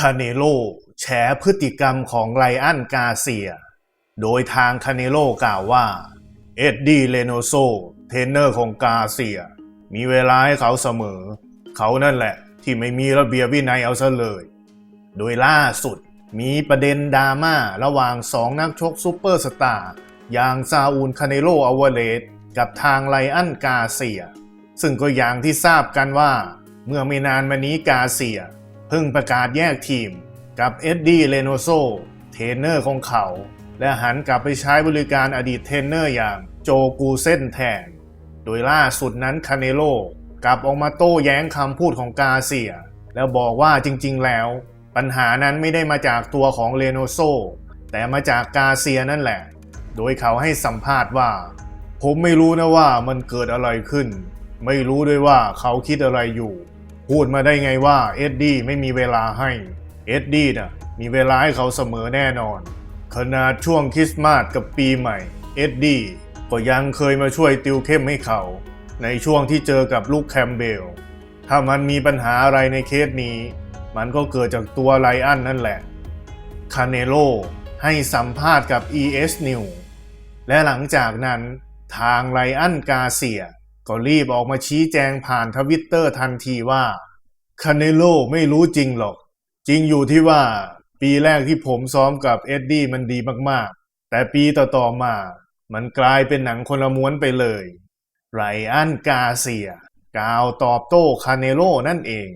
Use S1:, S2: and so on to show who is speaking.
S1: คาเนโลแฉพฤติกรรมของไลอันกาเซีย โดยทางคาเนโลกล่าวว่า เอ็ดดี้เลโนโซเทรนเนอร์ของกาเซีย มีเวลาให้เขาเสมอ เขานั่นแหละที่ไม่มีระเบียบวินัยเอาซะเลย โดยล่าสุดมีประเด็นดราม่าระหว่างสองนักชกซูเปอร์สตาร์อย่างซาอูลคาเนโลอเวเรสกับทางไลอันกาเซีย ซึ่งก็อย่างที่ทราบกันว่า เมื่อไม่นานมานี้กาเซีย เพิ่งประกาศแยกทีมกับเอ็ดดี้เลโนโซเทรนเนอร์ของเขา และหันกลับไปใช้บริการอดีตเทรนเนอร์อย่างโจกูเซนแทน โดยล่าสุดนั้นคาเนโลกลับออกมาโต้แย้งคำพูดของกาเซีย แล้วบอกว่าจริงๆแล้ว ปัญหานั้นไม่ได้มาจากตัวของเลโนโซแต่มาจากกาเซียนั่นแหละ โดยเขาให้สัมภาษณ์ว่า ผมไม่รู้นะว่ามันเกิดอะไรขึ้น ไม่รู้ด้วยว่าเขาคิดอะไรอยู่ พูดมาได้ไงว่าเอ็ดดี้ไม่มีเวลาให้ เอ็ดดี้น่ะมีเวลาให้เขาเสมอแน่นอน ขนาดช่วงคริสต์มาสกับปีใหม่ เอ็ดดี้ก็ยังเคยมาช่วยติวเข้มให้เขา ในช่วงที่เจอกับลูกแคมเบล ถ้ามันมีปัญหาอะไรในเคสนี้ มันก็เกิดจากตัวไลอันนั่นแหละ คาเนโลให้สัมภาษณ์กับ ES New และหลังจากนั้นทางไลอันกาเซีย ก็รีบออกมาชี้แจงผ่านทวิตเตอร์ทันทีว่าคาเนโลไม่รู้จริงหรอก จริงอยู่ที่ว่าปีแรกที่ผมซ้อมกับเอ็ดดี้มันดีมากๆ แต่ปีต่อๆมา มันกลายเป็นหนังคนละม้วนไปเลยไรอันกาเซียกล่าวตอบโต้คาเนโลนั่นเอง